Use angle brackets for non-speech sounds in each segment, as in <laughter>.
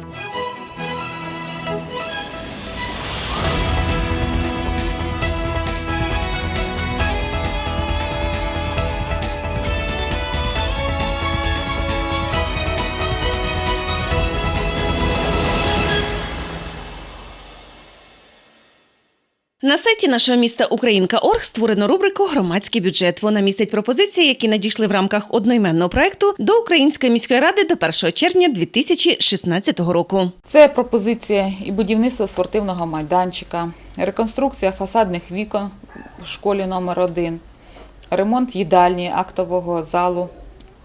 Thank you. На сайті нашого міста Українка.орг створено рубрику Громадський бюджет. Вона містить пропозиції, які надійшли в рамках одноіменного проекту до Української міської ради до 1 червня 2016 року. Це пропозиція і будівництво спортивного майданчика, реконструкція фасадних вікон в школі номер 1 ремонт їдальні актового залу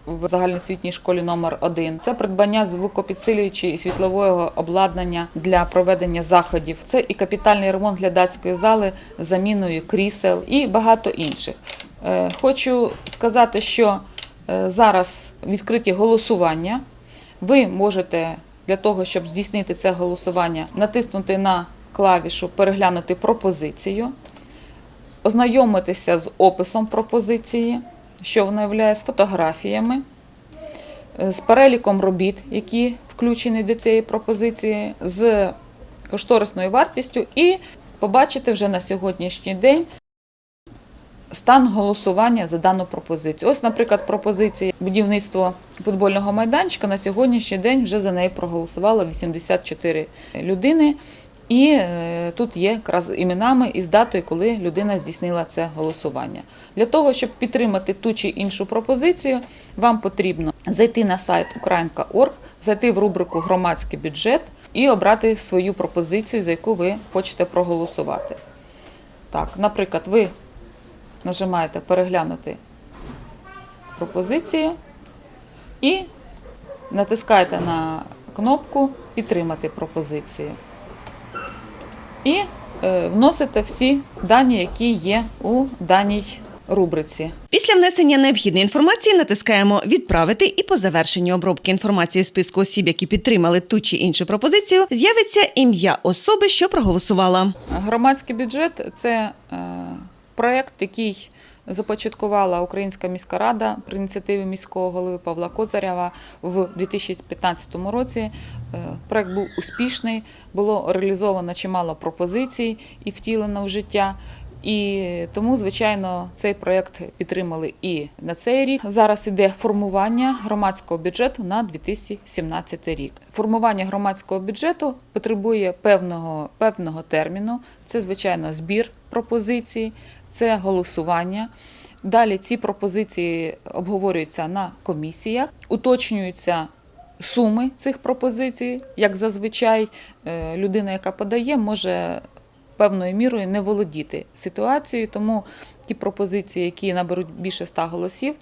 в загальноосвітній школі номер 1 Це придбання звукопідсилюючого і світлового обладнання для проведення заходів. Це і капітальний ремонт глядацької зали з заміною крісел і багато інших. Е, Хочу сказати, що е, зараз відкриті голосування. Ви можете для того, щоб здійснити це голосування, натиснути на клавішу Переглянути пропозицію, ознайомитися з описом пропозиції, що вона являє з фотографіями, е, з переліком робіт, які включені до цієї пропозиції, з кошторисною вартістю, і побачити вже на сьогоднішній день стан голосування за дану пропозицію. Ось, наприклад, пропозиція будівництво футбольного майданчика на сьогоднішній день вже за неї проголосувало 84 людини. І е, тут є якраз іменами і з датою, коли людина здійснила це голосування. Для того, щоб підтримати ту чи іншу пропозицію, вам потрібно зайти на сайт ukrainka.org, зайти в рубрику Громадський бюджет і обрати свою пропозицію, за яку ви хочете проголосувати. Так, наприклад, ви нажимаєте переглянути пропозицію і натискаєте на кнопку Підтримати пропозицію. І е, вносите всі дані, які є у даній рубриці. Після внесення необхідної інформації натискаємо Відправити і по завершенню обробки інформації в списку осіб, які підтримали ту чи іншу пропозицію, з'явиться ім'я особи, що проголосувала. Громадський бюджет це е, проєкт, який започаткувала Українська міська рада при ініціативі міського голови Павла Козарєва в 2015 році. Е, Проєкт був успішний, було реалізовано чимало пропозицій і втілено в життя. І тому, звичайно, цей проєкт підтримали і на цей рік. Зараз іде формування громадського бюджету на 2017 рік. Формування громадського бюджету потребує певного, певного терміну. Це, звичайно, збір пропозицій, це голосування. Далі ці пропозиції обговорюються на комісіях, уточнюються суми цих пропозицій. Як зазвичай е, людина, яка подає, може певною мірою не володіти ситуацією, тому ті пропозиції, які наберуть більше ста голосів,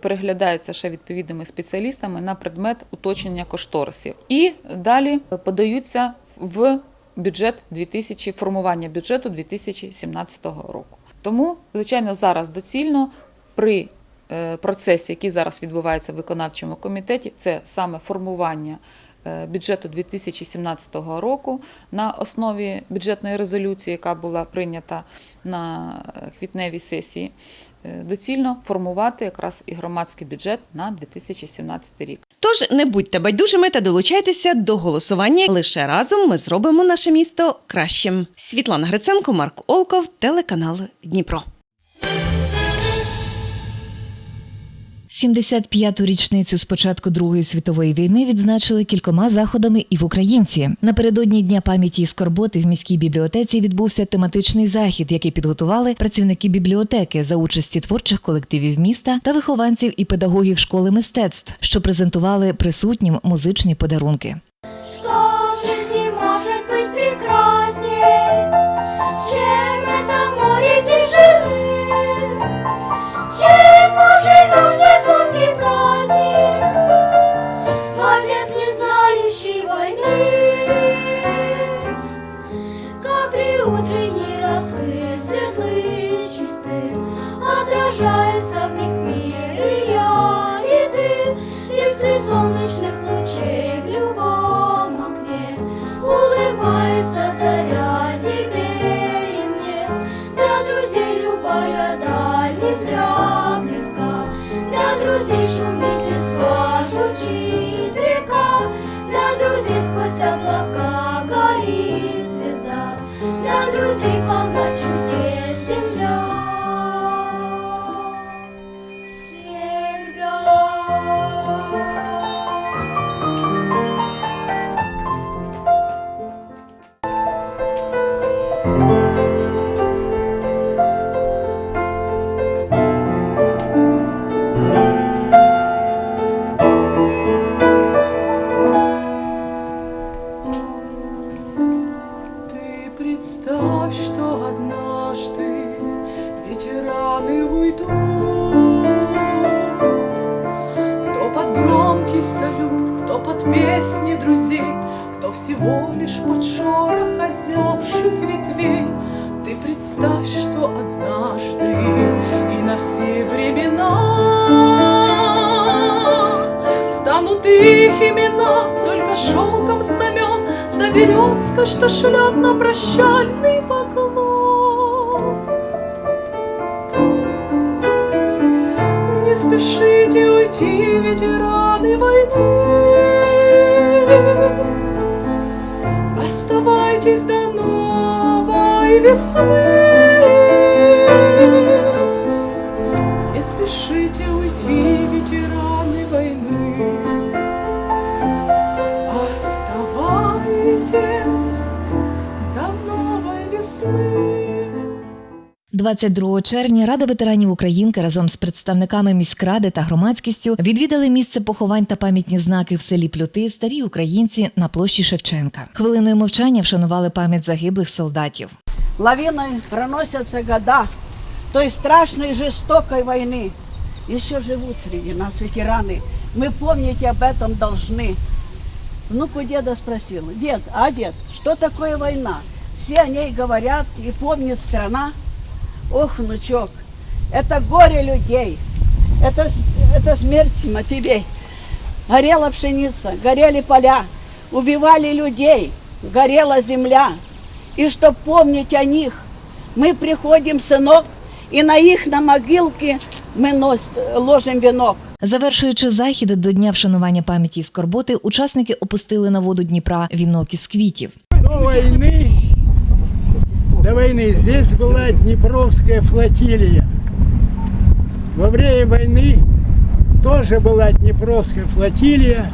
переглядаються ще відповідними спеціалістами на предмет уточнення кошторисів. І далі подаються в бюджет 2000, формування бюджету 2017 року. Тому, звичайно, зараз доцільно при е, процесі, який зараз відбувається в виконавчому комітеті, це саме формування е, бюджету 2017 року на основі бюджетної резолюції, яка була прийнята на е, квітневій сесії. Е, Доцільно формувати якраз і громадський бюджет на 2017 рік. Тож не будьте байдужими та долучайтеся до голосування. Лише разом ми зробимо наше місто кращим. Світлана Гриценко, Марк Олков, телеканал Дніпро. 75-ту річницю з початку Другої світової війни відзначили кількома заходами і в Українці. Напередодні дня пам'яті і скорботи в міській бібліотеці відбувся тематичний захід, який підготували працівники бібліотеки за участі творчих колективів міста та вихованців і педагогів школи мистецтв, що презентували присутнім музичні подарунки. сходятся в них мир, и я, и ты, Искры солнечных лучей в любом окне. Улыбается заря тебе и мне, Для друзей любая даль не зря близка, Для друзей шумит листва, журчит река, Для друзей сквозь облака горит звезда, Для друзей полна уйдут, Кто под громкий салют, кто под песни друзей, Кто всего лишь под шорох озябших ветвей. Ты представь, что однажды и на все времена Станут их имена только шелком знамен, Да березка, что шлет нам прощальный поклон. Спешите уйти, ветераны войны, Оставайтесь до новой весны. Не спешите уйти, ветераны 22 червня Рада ветеранів Українки разом з представниками міськради та громадськістю відвідали місце поховань та пам'ятні знаки в селі Плюти Старі Українці на площі Шевченка. Хвилиною мовчання вшанували пам'ять загиблих солдатів. Лавиной проносятся года той страшной жестокой войны. Еще живут среди нас ветераны. Мы помнить об этом должны. Внук у деда спросил, дед, а дед, что такое война? Все о ней говорят и помнит страна. Ох, внучок, это горе людей, это, с- это смерть матерей. Горела пшеница, горели поля, убивали людей, горела земля. И чтоб помнить о них, мы приходим, сынок, и на их на могилке мы нос, ложим венок. Завершуючи захід до дня вшанування пам'яті і скорботи, учасники опустили на воду Дніпра вінок із квітів. До войны, до войны здесь была Днепровская флотилия. Во время войны тоже была Днепровская флотилия,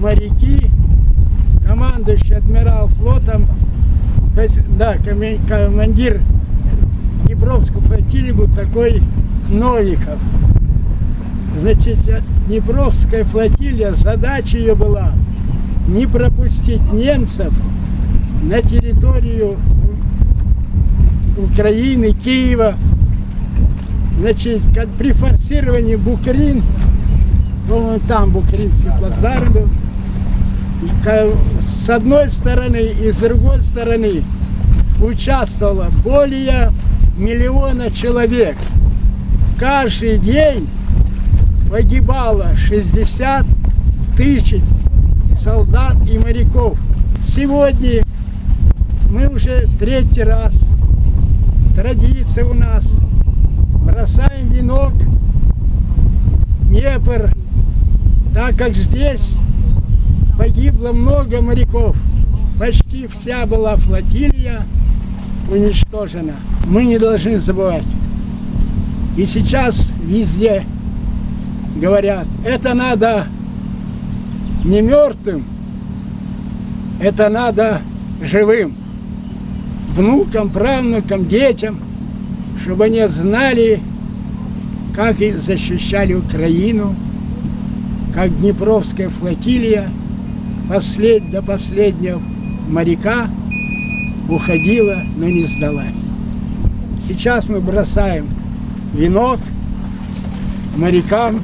моряки, командующий адмирал флотом, то есть, да, командир Днепровской флотилии был такой Новиков. Значит, Днепровская флотилия, задача ее была не пропустить немцев на территорию Украины, Киева. Значит, при форсировании Букрин, по-моему, там Букринский плацдарм был, и с одной стороны и с другой стороны участвовало более миллиона человек. Каждый день погибало 60 тысяч солдат и моряков. Сегодня мы уже третий раз, традиция у нас, бросаем венок в Днепр, так как здесь погибло много моряков. Почти вся была флотилия уничтожена. Мы не должны забывать. И сейчас везде говорят, это надо не мертвым, это надо живым. Внукам, правнукам, детям, чтобы они знали, как и защищали Украину, как Днепровская флотилия послед, до последнего моряка уходила, но не сдалась. Сейчас мы бросаем венок морякам,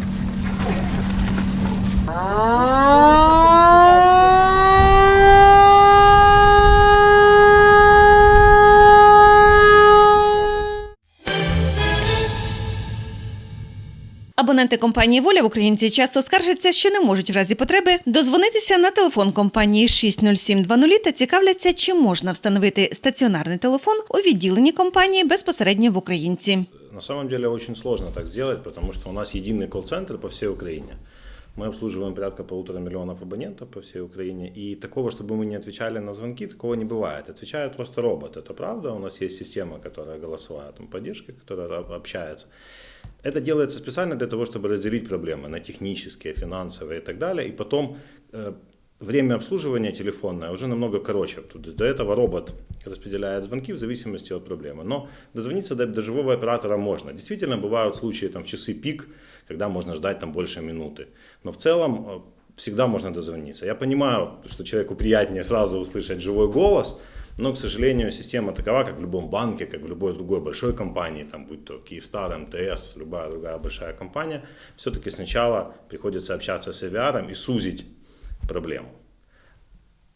Абоненти компанії Воля в Українці часто скаржаться, що не можуть в разі потреби дозвонитися на телефон компанії 60720 та цікавляться, чи можна встановити стаціонарний телефон у відділенні компанії безпосередньо в Українці. На самом деле очень сложно так сделать, потому что у нас единый колл-центр по всей Украине. Мы обслуживаем порядка полутора миллионов абонентов по всей Украине. И такого, чтобы мы не отвечали на звонки, такого не бывает. Отвечает просто робот. Это правда. У нас есть система, которая голосовая там, поддержка, которая об- общается. Это делается специально для того, чтобы разделить проблемы на технические, финансовые и так далее. И потом э, время обслуживания телефонное уже намного короче. Есть До этого робот распределяет звонки в зависимости от проблемы. Но дозвониться до, до живого оператора можно. Действительно, бывают случаи там, в часы пик, когда можно ждать там, больше минуты. Но в целом э, всегда можно дозвониться. Я понимаю, что человеку приятнее сразу услышать живой голос, но, к сожалению, система такова, как в любом банке, как в любой другой большой компании, там, будь то Киевстар, МТС, любая другая большая компания, все-таки сначала приходится общаться с AVR и сузить проблему.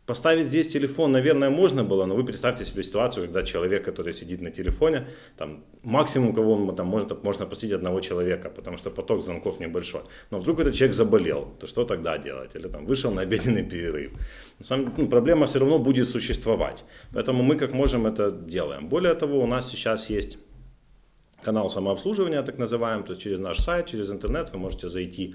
Поставить здесь телефон, наверное, можно было, но вы представьте себе ситуацию, когда человек, который сидит на телефоне, там максимум, кого он там может, можно посетить одного человека, потому что поток звонков небольшой. Но вдруг этот человек заболел, то что тогда делать? Или там вышел на обеденный <laughs> перерыв. На самом деле, ну, проблема все равно будет существовать. Поэтому мы как можем это делаем. Более того, у нас сейчас есть канал самообслуживания, так называемый, то есть через наш сайт, через интернет вы можете зайти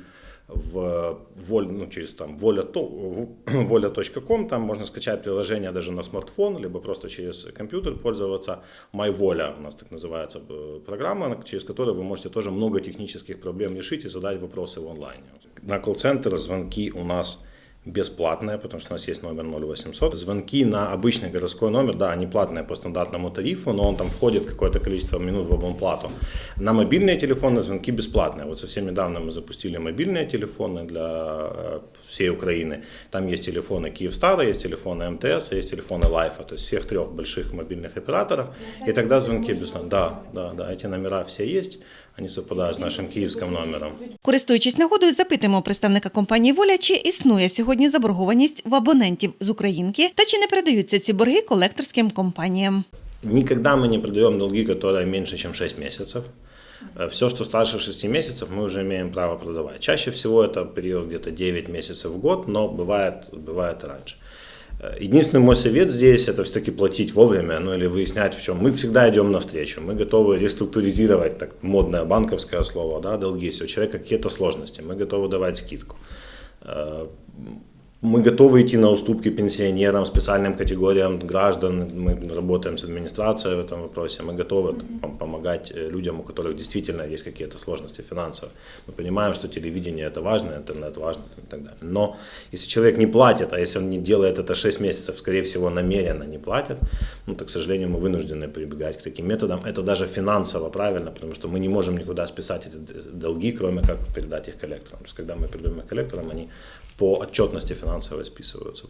в воль, ну, через там воля, <clears throat> воля.ком, там можно скачать приложение даже на смартфон, либо просто через компьютер пользоваться. MyVoля у нас так называется э, программа, через которую вы можете тоже много технических проблем решить и задать вопросы в онлайне. На колл-центр звонки у нас бесплатные, потому что у нас есть номер 0800. Звонки на обычный городской номер, да, они платные по стандартному тарифу, но он там входит какое-то количество минут в абонплату. На мобильные телефоны звонки бесплатные. Вот совсем недавно мы запустили мобильные телефоны для э, всей Украины. Там есть телефоны Киевстара, есть телефоны МТС, есть телефоны Лайфа, то есть всех трех больших мобильных операторов. И тогда звонки бесплатные. Да, да, да, эти номера все есть, они совпадают с нашим киевским номером. Користуючись нагодою, запитаємо представника компанії Воля, чи існує сьогодні заборгованість в абонентів з Українки та чи не передаються ці борги колекторським компаніям. Никогда мы не продаем долги, которые меньше, чем 6 месяцев. Все, что старше 6 месяцев, мы уже имеем право продавать. Чаще всего это период где-то 9 месяцев в год, но бывает, бывает и раньше. Э, Единственный мой совет здесь это все-таки платить вовремя, ну или выяснять в чем. Мы всегда идем навстречу, мы готовы реструктуризировать, так модное банковское слово, да, долги, если у человека какие-то сложности, мы готовы давать скидку. Мы готовы идти на уступки пенсионерам, специальным категориям граждан. Мы работаем с администрацией в этом вопросе. Мы готовы пом- помогать э, людям, у которых действительно есть какие-то сложности финансовые. Мы понимаем, что телевидение это важно, интернет важно и так далее. Но если человек не платит, а если он не делает это 6 месяцев, скорее всего, намеренно не платит, ну, то, к сожалению, мы вынуждены прибегать к таким методам. Это даже финансово правильно, потому что мы не можем никуда списать эти долги, кроме как передать их коллекторам. То есть, когда мы передаем их коллекторам, они по отчетности финансово списываются.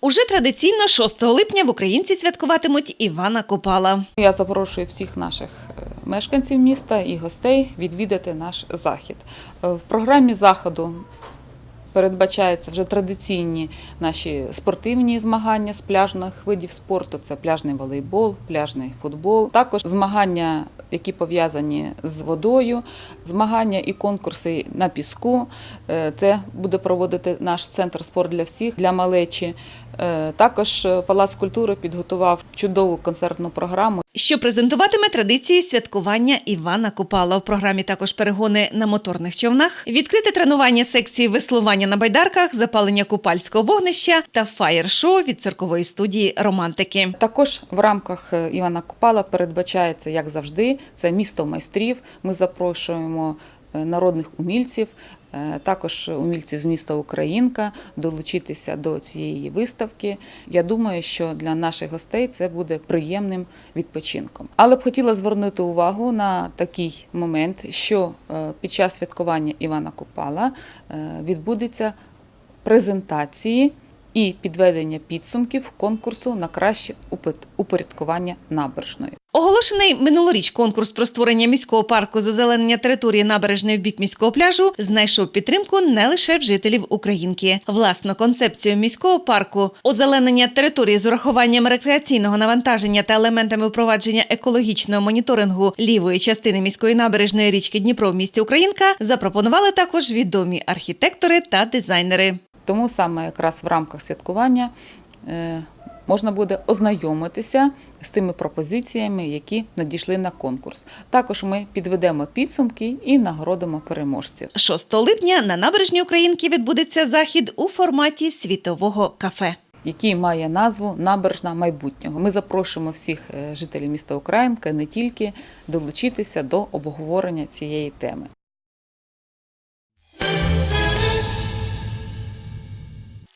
Уже традиційно 6 липня в українці святкуватимуть Івана Копала. Я запрошую всіх наших е, мешканців міста і гостей відвідати наш захід. Е, В програмі заходу передбачаються вже традиційні наші спортивні змагання з пляжних видів спорту. Це пляжний волейбол, пляжний футбол. Також змагання, які пов'язані з водою, змагання і конкурси на піску. Е, Це буде проводити наш центр спорт для всіх для малечі. Е, Також е, Палац культури підготував чудову концертну програму. Що презентуватиме традиції святкування Івана Купала. В програмі також перегони на моторних човнах, відкрите тренування секції веслування на байдарках, запалення купальського вогнища та фаєр-шоу від циркової студії романтики. Також в рамках е, Івана Купала передбачається, як завжди, це місто майстрів. Ми запрошуємо народних умільців, е, також умільців з міста Українка долучитися до цієї виставки. Я думаю, що для наших гостей це буде приємним відпочинком. Але б хотіла звернути увагу на такий момент, що е, під час святкування Івана Купала е, відбудеться презентації і підведення підсумків конкурсу на краще упорядкування набережної. Оголошений минулоріч конкурс про створення міського парку з озеленення території набережної в бік міського пляжу знайшов підтримку не лише в жителів Українки. Власну концепцію міського парку озеленення території з урахуванням рекреаційного навантаження та елементами впровадження екологічного моніторингу лівої частини міської набережної річки Дніпро в місті Українка запропонували також відомі архітектори та дизайнери. Тому саме якраз в рамках святкування е, можна буде ознайомитися з тими пропозиціями, які надійшли на конкурс. Також ми підведемо підсумки і нагородимо переможців. 6 липня на набережній Українки відбудеться захід у форматі світового кафе. який має назву Набережна майбутнього. Ми запрошуємо всіх е, жителів міста Українка не тільки долучитися до обговорення цієї теми.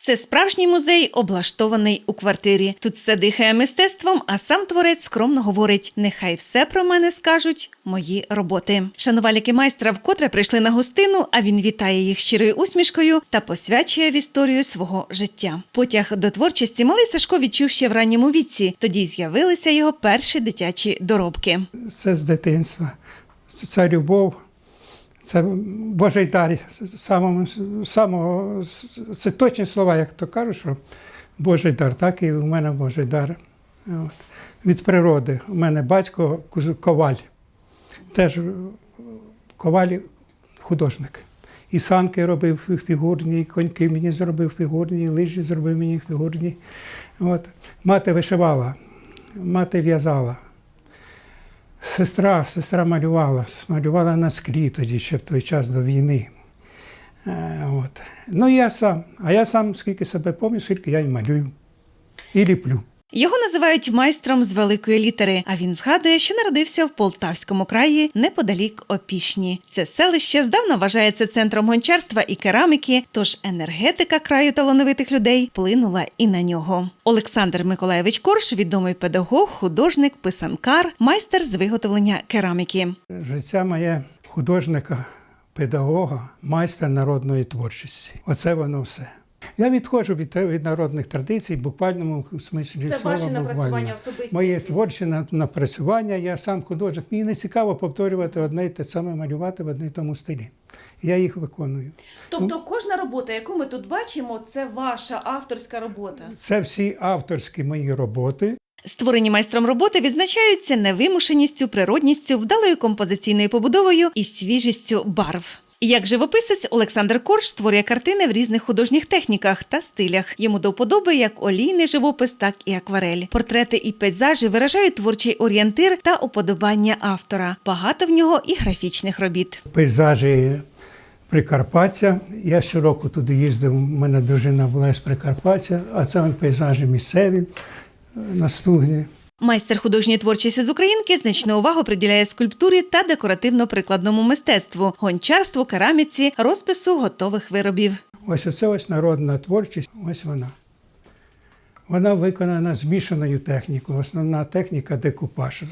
Це справжній музей, облаштований у квартирі. Тут все дихає мистецтвом, а сам творець скромно говорить: нехай все про мене скажуть мої роботи. Шанувальники майстра вкотре прийшли на гостину, а він вітає їх щирою усмішкою та посвячує в історію свого життя. Потяг до творчості малий Сашко відчув ще в ранньому віці. Тоді з'явилися його перші дитячі доробки. Це з дитинства. Це любов, це Божий дар. Самого, самого, це точні слова, як то кажуть, що Божий дар, так і у мене Божий дар. От. Від природи. У мене батько коваль. Теж коваль художник. І санки робив фігурні, і коньки мені зробив фігурні, і лижі зробив мені фігурні. От. Мати вишивала, мати в'язала. Сестра, сестра малювала, малювала на склі тоді, ще в той час до війни. Е, От. Ну, я сам. А я сам, скільки себе пам'ятаю, скільки я і малюю. І ліплю. Його називають майстром з великої літери. А він згадує, що народився в Полтавському краї неподалік Опішні. Це селище здавна вважається центром гончарства і кераміки, тож енергетика краю талановитих людей вплинула і на нього. Олександр Миколаєвич Корж, відомий педагог, художник, писанкар, майстер з виготовлення кераміки. Життя моє художника, педагога, майстра народної творчості. Оце воно все. Я відходжу від, від народних традицій, в буквальному смислі слова. буквально. Моє творче на- напрацювання, я сам художник. Мені не цікаво повторювати одне й те саме, малювати в одне й тому стилі. Я їх виконую. Тобто, кожна робота, яку ми тут бачимо, це ваша авторська робота. Це всі авторські мої роботи. Створені майстром роботи відзначаються невимушеністю, природністю, вдалою композиційною побудовою і свіжістю барв. Як живописець Олександр Корж створює картини в різних художніх техніках та стилях. Йому до вподоби як олійний живопис, так і акварель. Портрети і пейзажі виражають творчий орієнтир та уподобання автора. Багато в нього і графічних робіт. пейзажі Прикарпаття. Я щороку туди їздив, у мене дружина була з Прикарпаття, а це пейзажі місцеві е, на стугні. Майстер художньої творчості з Українки значну увагу приділяє скульптурі та декоративно-прикладному мистецтву, гончарству, кераміці, розпису готових виробів. Ось оце ось народна творчість, ось вона. Вона виконана змішаною технікою. Основна техніка декупаж.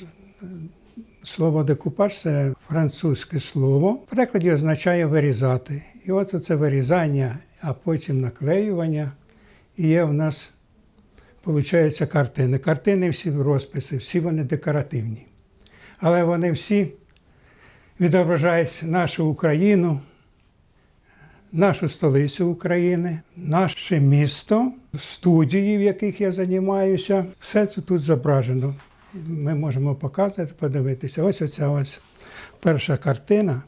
Слово декупаж це французьке слово. В перекладі означає вирізати. І от це вирізання, а потім наклеювання. І є в нас, виходить, картини. Картини всі розписи, всі вони декоративні. Але вони всі відображають нашу Україну, нашу столицю України, наше місто, студії, в яких я займаюся. Все це тут зображено. Ми можемо показати, подивитися. Ось оця ось перша картина.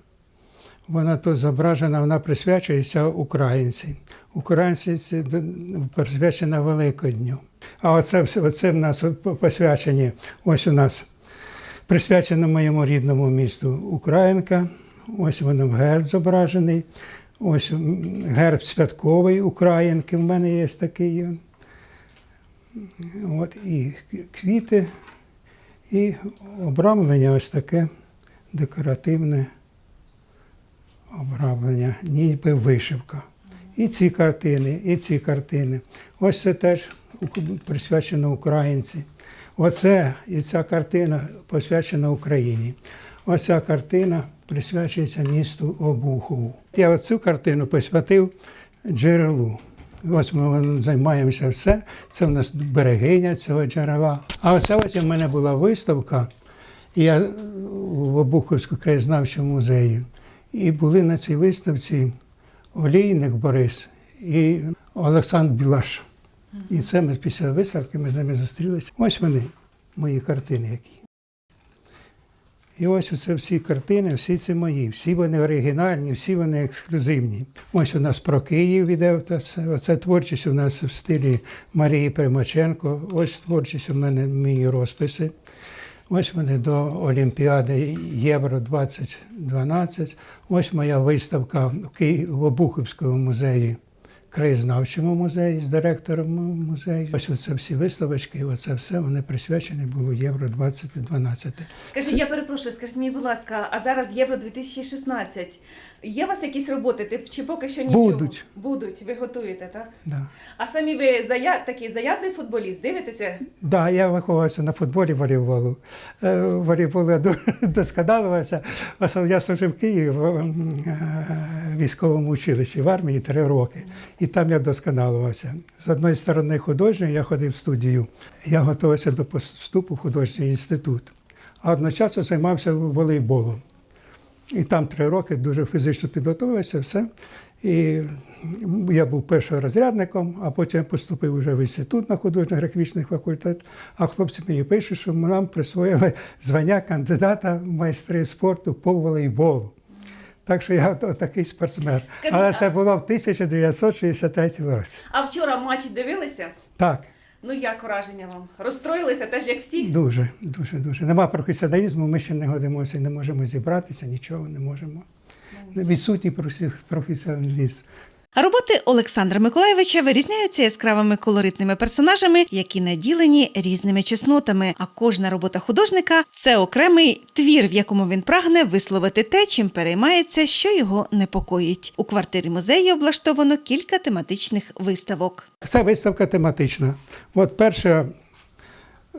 Вона тут зображена, вона присвячується українці. Українці присвячена Великодню. А оце, оце в нас посвячені, ось у нас присвячено моєму рідному місту Українка. Ось воно герб зображений. Ось герб святковий Українки. В мене є такий. От, і квіти, і обрамлення ось таке декоративне обрамлення, ніби вишивка. І ці картини, і ці картини. Ось це теж присвячено українці. Оце і ця картина посвячена Україні. Оця картина присвячується місту Обухову. Я оцю картину посвятив джерелу. Ось ми займаємося все. Це в нас берегиня цього джерела. А оце ось у мене була виставка. Я в Обуховському краєзнавчому музеї. І були на цій виставці Олійник Борис і Олександр Білаш. І це ми після виставки ми з ними зустрілися. Ось вони, мої картини які. І ось оце всі картини, всі ці мої, всі вони оригінальні, всі вони ексклюзивні. Ось у нас про Київ іде. Оце творчість у нас в стилі Марії Примаченко. Ось творчість у мене мої розписи. Ось вони до Олімпіади Євро 2012. Ось моя виставка в Києві в Обухівському музеї, краєзнавчому музеї з директором музею. Ось оце всі виставочки, і оце все вони присвячені були Євро 2012. Скажіть, я перепрошую, скажіть мені, будь ласка, а зараз Євро 2016. Є у вас якісь роботи? Ти- Чи поки що нічого? Будуть. Будуть, ви готуєте, так? Да. А самі ви зая... такий заязний футболіст, дивитеся? Да, я виховувався на футболі волейболу. Е, в Волейболу я дуже <laughs> Я служив в Києві в е, військовому училищі в армії три роки. І там я досконалувався. З одної сторони художньої я ходив в студію. Я готувався до поступу в художній інститут. А одночасно займався волейболом. І там три роки дуже фізично підготувався, все. І я був першорозрядником, а потім поступив вже в інститут на художньо-графічний факультет. А хлопці мені пишуть, що нам присвоїли звання кандидата в майстри спорту по волейболу. Так що я такий спортсмен. Скажіть, Але це було в 1963 році. А вчора матч дивилися? Так, Ну як враження вам? Розстроїлися теж як всі? дуже, дуже, дуже. Нема професіоналізму, ми ще не годимося, не можемо зібратися, нічого не можемо. Відсутній професі- професіоналізм. Роботи Олександра Миколаєвича вирізняються яскравими колоритними персонажами, які наділені різними чеснотами. А кожна робота художника це окремий твір, в якому він прагне висловити те, чим переймається, що його непокоїть. У квартирі музею облаштовано кілька тематичних виставок. Це виставка тематична. От перша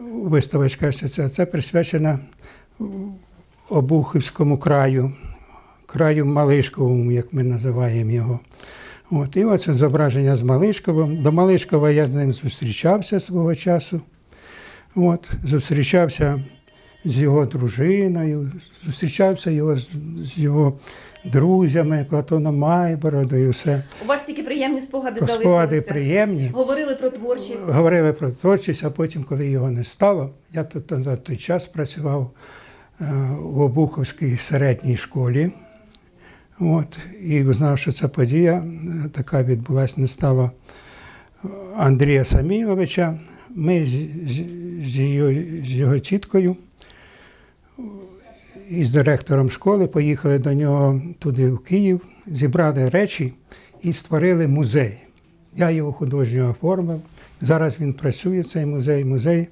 виставочка це присвячена Обухівському краю, краю Малишковому, як ми називаємо його. От, і оце зображення з Малишковим. До Малишкова я з ним зустрічався свого часу. От, зустрічався з його дружиною, зустрічався його з, з його друзями, Платоном Майбородою, все. У вас тільки приємні спогади Спогади приємні. Говорили про творчість. Говорили про творчість, а потім, коли його не стало, я тут на той час працював е, в Обуховській середній школі. От, і знав, що ця подія е, така відбулася, не стало Андрія Саміловича. Ми з, з, з, його, з його тіткою і з директором школи поїхали до нього туди, в Київ, зібрали речі і створили музей. Я його художньо оформив. Зараз він працює, цей музей, музей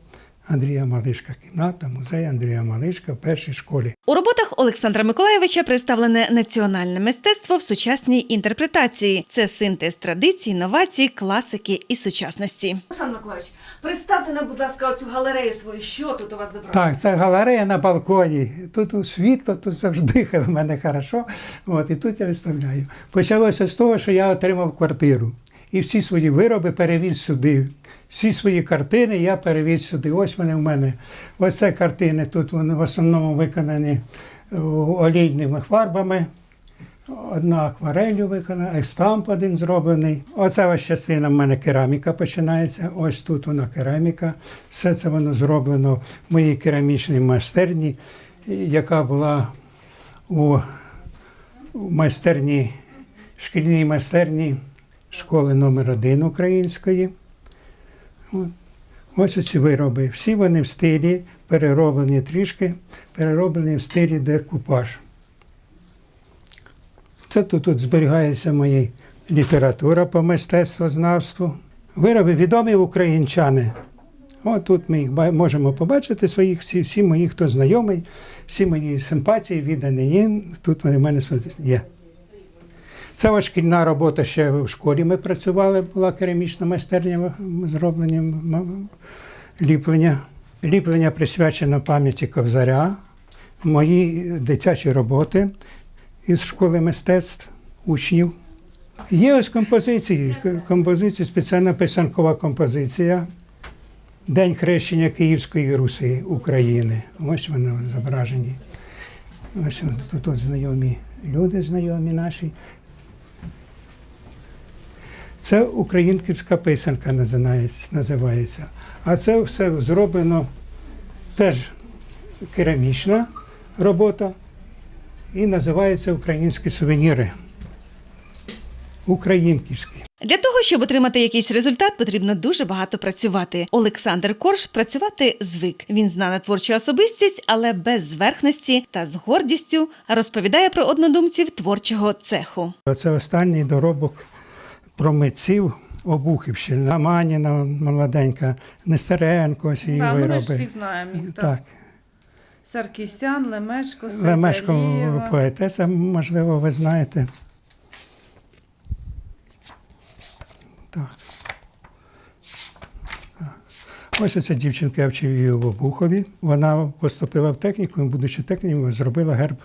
Андрія Малишка, кімната, музей Андрія Малишка в першій школі. У роботах Олександра Миколаєвича представлене національне мистецтво в сучасній інтерпретації. Це синтез традицій, новацій, класики і сучасності. Олександр Миколаївич, представте нам, будь ласка, оцю галерею свою. Що тут у вас зображено? Так, це галерея на балконі. Тут світло, тут завжди <laughs> в мене хорошо. От, і тут я виставляю. Почалося з того, що я отримав квартиру. І всі свої вироби перевіз сюди. Всі свої картини я перевіз сюди. Ось вони в мене. Ось це картини. Тут вони в основному виконані олійними фарбами. Одна акварелью виконана, екстамп один зроблений. Оце ось частина в мене кераміка починається. Ось тут вона кераміка. Все це воно зроблено в моїй керамічній майстерні, яка була у майстерні, шкільній майстерні школи номер 1 української. Ось оці вироби. Всі вони в стилі, перероблені трішки, перероблені в стилі декупаж. Це тут, тут зберігається моя література по мистецтвознавству. Вироби відомі українчани. От тут ми їх можемо побачити своїх, всі, всі мої, хто знайомий, всі мої симпатії віддані їм. Тут вони в мене є. Це ось шкільна робота ще в школі ми працювали, була керамічна майстерня зроблення ліплення. Ліплення присвячено пам'яті Ковзаря, мої дитячі роботи із школи мистецтв, учнів. Є ось композиції, композиції, спеціальна писанкова композиція. День хрещення Київської Руси України. Ось вони зображені. Ось тут, тут знайомі люди, знайомі наші. Це українківська писанка називається-. А це все зроблено теж керамічна, робота і називається Українські сувеніри. Українківські. Для того, щоб отримати якийсь результат, потрібно дуже багато працювати. Олександр Корж працювати звик. Він знана творча особистість, але без зверхності та з гордістю розповідає про однодумців творчого цеху. Це останній доробок про митців Обухівщини. Аманіна молоденька, Нестеренко, ось її Так, ми ж всіх знаємо їх. Так. Так, Саркісян, Лемешко, Лемешко Сергієва. поетеса, можливо, ви знаєте. Так. Так. Ось оця дівчинка я вчив її в Обухові. Вона поступила в техніку, і, будучи технікою, зробила герб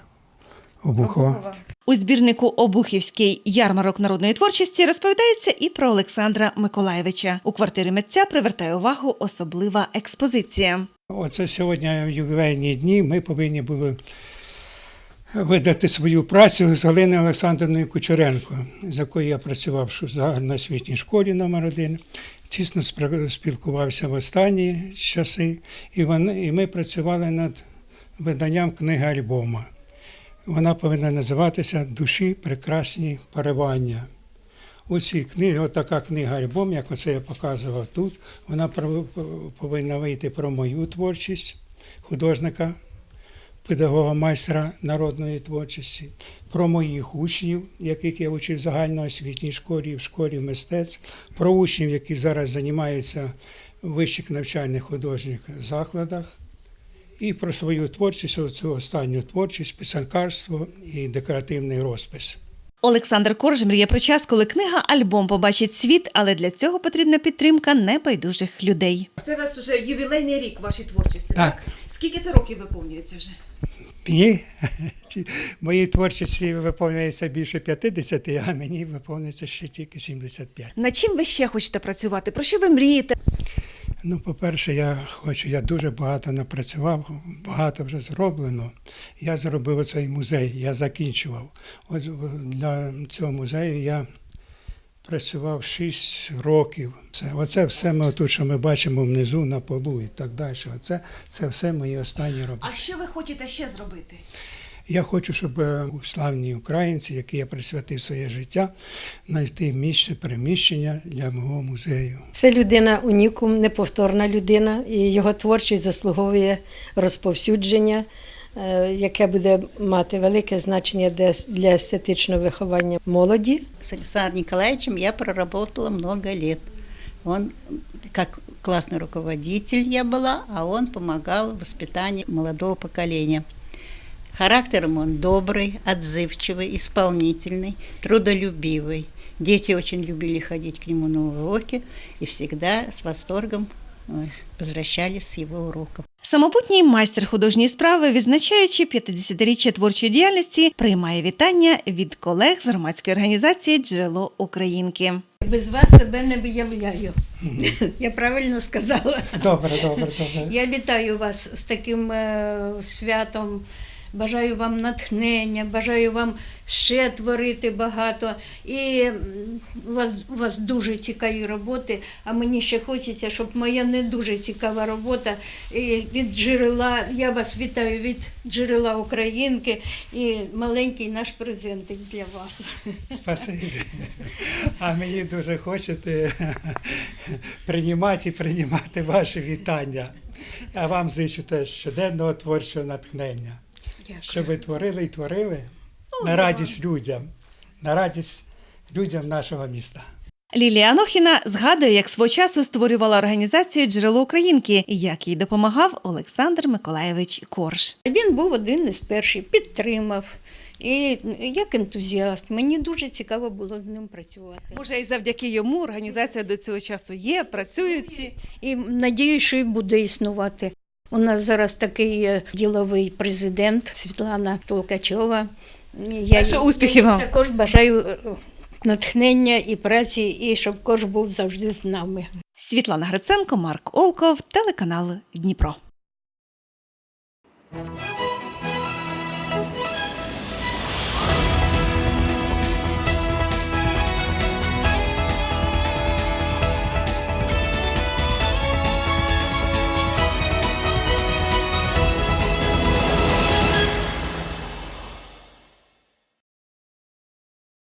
Обухова. Обухова. У збірнику Обухівський ярмарок народної творчості розповідається і про Олександра Миколаєвича. У квартирі митця привертає увагу особлива експозиція. Оце сьогодні ювілейні дні. Ми повинні були видати свою працю з Галиною Олександрівною Кучеренко, з якою я працював в загальноосвітній школі номер 1 Тісно спілкувався в останні часи, і ми працювали над виданням книги альбома. Вона повинна називатися Душі прекрасні поривання. У цій книгі, отака книга альбом, як оце я показував тут, вона повинна вийти про мою творчість художника, педагога майстра народної творчості, про моїх учнів, яких я учив в загальноосвітній школі, в школі мистецтв, про учнів, які зараз займаються в вищих навчальних художніх закладах, і про свою творчість, оцю останню творчість, писанкарство і декоративний розпис. Олександр Корж мріє про час, коли книга альбом побачить світ, але для цього потрібна підтримка небайдужих людей. Це у вас вже ювілейний рік вашій творчості. Так. Скільки це років виповнюється вже? Мені моїй творчості виповнюється більше 50, а мені виповнюється ще тільки 75. Над чим ви ще хочете працювати? Про що ви мрієте? Ну, по-перше, я хочу, я дуже багато напрацював, багато вже зроблено. Я зробив цей музей, я закінчував. От для цього музею я працював 6 років. Це, оце все ми тут, що ми бачимо внизу на полу і так далі. Оце це все мої останні роботи. А що ви хочете ще зробити? Я хочу, щоб е, славні українці, які я присвятив своє життя, знайти місце приміщення для мого музею. Це людина унікум, неповторна людина, і його творчість заслуговує розповсюдження, е, яке буде мати велике значення для- естетичного виховання молоді. С Александром Николаевичем я проработала много лет. Он как классный руководитель я была, а он помогал в воспитании молодого поколения. Характером он добрый, отзывчивый, исполнительный, трудолюбивый. Дети очень любили ходить к нему на уроки и всегда с восторгом ой, возвращались с его уроков. Самобутній майстер художньої справи, відзначаючи 50-річчя творчої діяльності, приймає вітання від колег з громадської організації Джерело Українки. Без вас себе не виявляю. Я правильно сказала. Добре, добре, добре. Я вітаю вас з таким е, святом. Бажаю вам натхнення, бажаю вам ще творити багато. І у вас, у вас дуже цікаві роботи, а мені ще хочеться, щоб моя не дуже цікава робота і від джерела. Я вас вітаю від джерела Українки і маленький наш презентик для вас. Спасибі. А мені дуже хочете <laughs> приймати і приймати ваші вітання. А вам зичу теж щоденного творчого натхнення. Щоб ви творили і творили на радість людям, на радість людям нашого міста. Лілія Анохіна згадує, як свого часу створювала організацію Джерело Українки, як їй допомагав Олександр Миколаєвич Корж. Він був один із перших, підтримав. І як ентузіаст, мені дуже цікаво було з ним працювати. Може, і завдяки йому організація до цього часу є, працюють. І надію, що і буде існувати. У нас зараз такий е, діловий президент Світлана Толкачова. Я, Так успіхів вам. також бажаю е, натхнення і праці, і щоб кож був завжди з нами. Світлана Гриценко, Марк Олков, телеканал Дніпро.